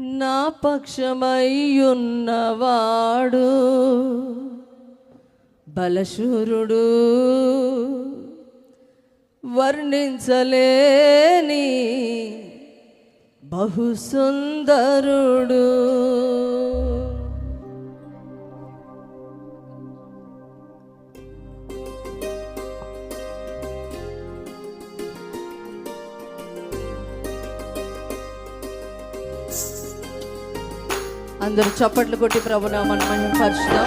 నా పక్షమయ్యున్నవాడు బలశూరుడు. వర్ణించలేని బహుసుందరుడు. అందరూ చప్పట్లు కొట్టి ప్రభునామాన్ని మనం పరుచుదాం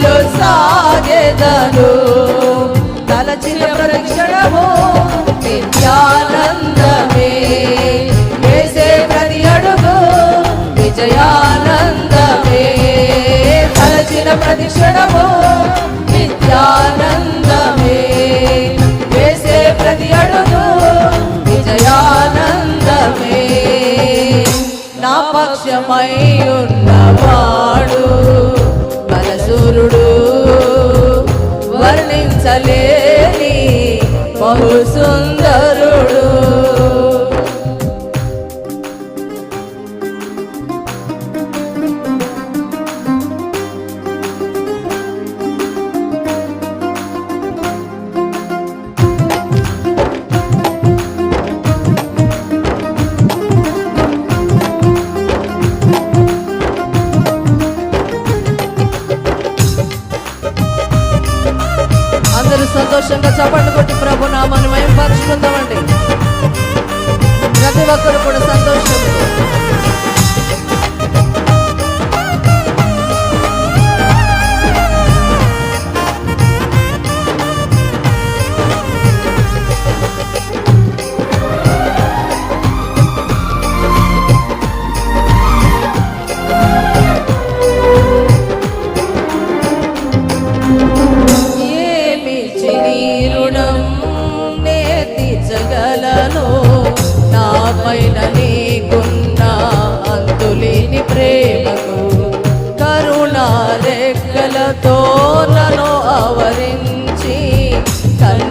కృపలు సాగెదను. తలచిన ప్రదక్షిణము నిత్యానందమే. వేసే ప్రతి అడుగు విజయానందమే. తలచిన ప్రదక్షిణము నిత్యా అందరూ సంతోషంగా చప్పట్లు కొట్టి ప్రభు నామాన్ని మేము పరుచుకుందామండి ప్రతి ఒక్కరు కూడా సంతోషంగా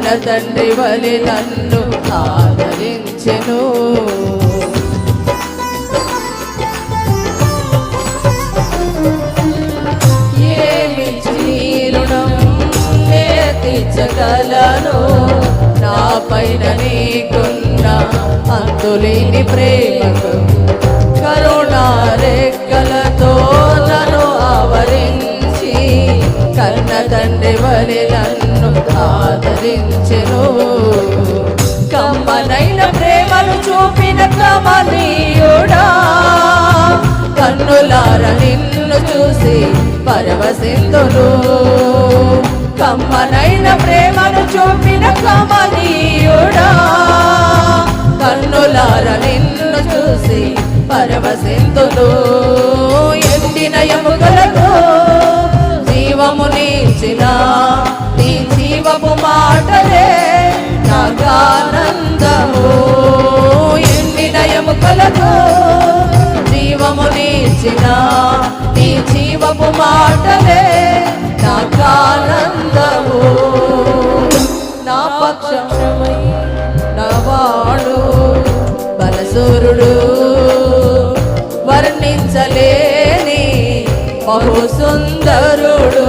తండ్రి వలి నన్ను ఆదరించెను. ఏమి తీర్చగలను? నా పైన నీకున్న అంతులేని ప్రేమకు కరుణా రెక్కలతో నన్ను ఆవరించి కన్న తండ్రి వలి నన్ను ఆదరించెను కమ్మనైన ప్రేమను చూపిన కమనీయుడా. కన్నులార నిన్ను చూసి పరవశిందును కమ్మనైన ప్రేమను చూపిన కమనీయుడా. మాటలతో జీవము నీచిన నీ జీవపు మాటలే నాకానందము నా పక్షమై నవాడు బలసూరుడు. వర్ణించలేని బహుసుందరుడు.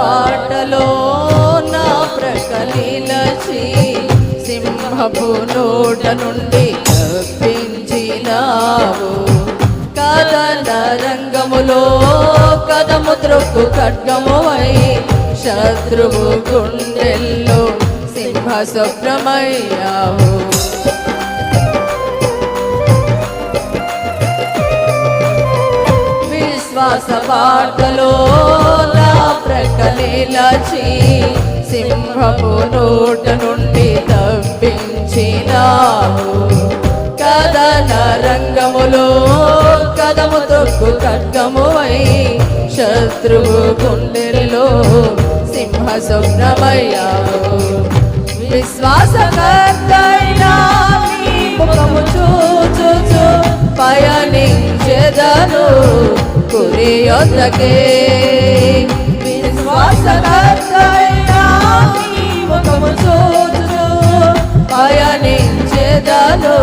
బాటలో నా ప్రకలిలచి సింహపు నోట నుండి తప్పించినావు. కదన రంగములో కదము త్రొక్కు ఖడ్గమువై శత్రువు గుండెల్లో సింహ స్వప్నమయ్యావు. విశ్వాస బాటలో నా ప్రకలిలచి సింహపు నోట నుండి తప్పించినావు. కదన రంగములో కదము తొక్కు ఖడ్గమువై శత్రువు గుండెల్లో సింహ స్వప్నమయ్యావు విశ్వాసకర్తైనా ముఖము చూచు పయనించెదను. కురి యొద్దకే విశ్వాసకర్తైనా నీ ముఖము చూచుచు పయనించెదను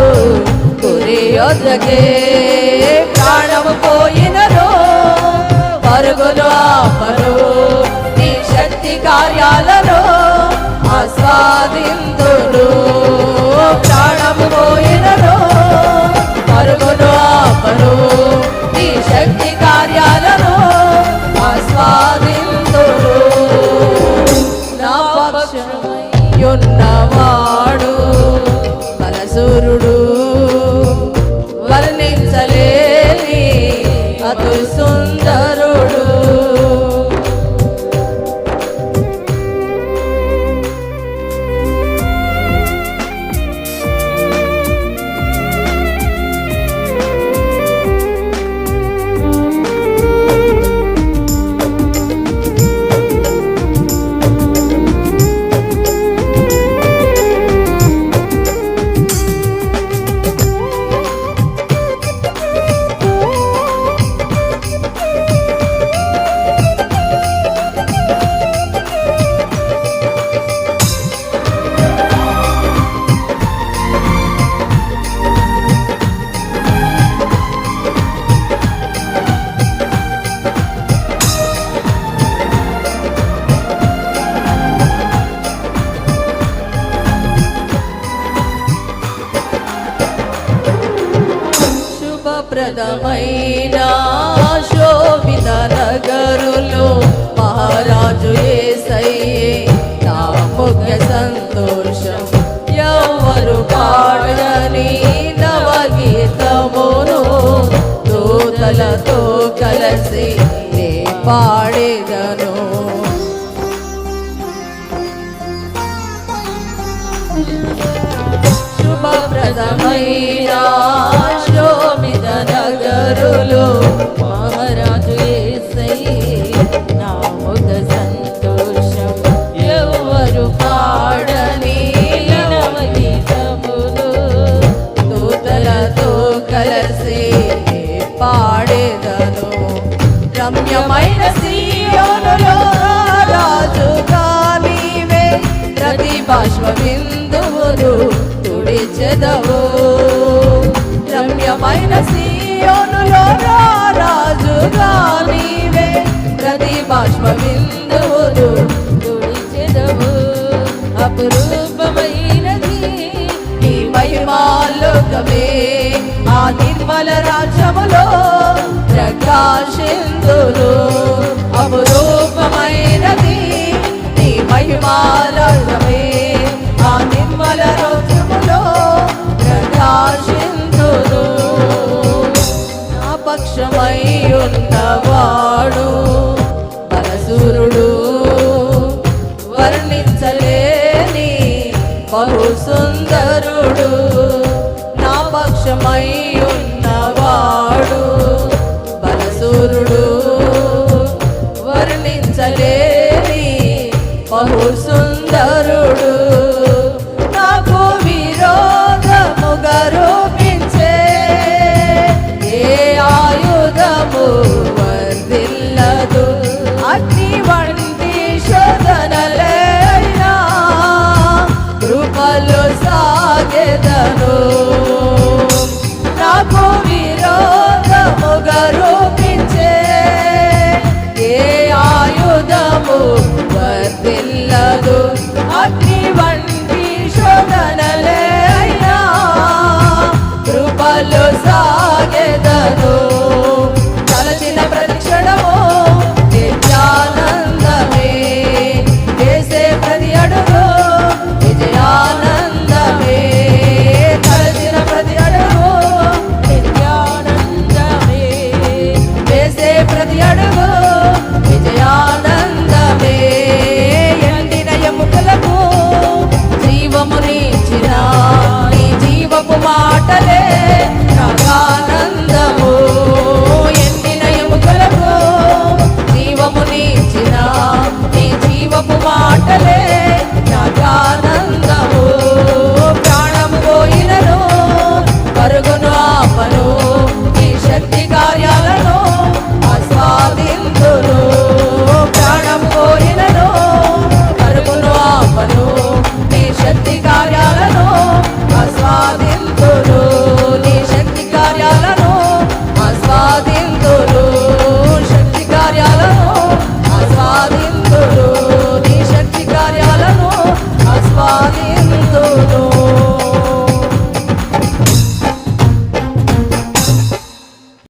కురి యొద్దకే ప్రాణము పోయినను పరుగులు ఆపను నీ శక్తి కార్యాలలో ఆస్వాదిందును శుభప్రదమైన శోభిత నగరులో మహారాజు ఏసయ్యే నా ముఖ్య సంతోషం బాష్ప తుడిచెదవు. రమ్యమైన సీయోనులో రాజుగా నీవే. ప్రతి బాష్ప బిందువులు తుడిచెదవు. అపురూపమైనది ఈ మహిమాలోకమే ఆ నిర్మల రాజ్యములో ప్రకాశిందులు. అపురూపమైనది మహిమా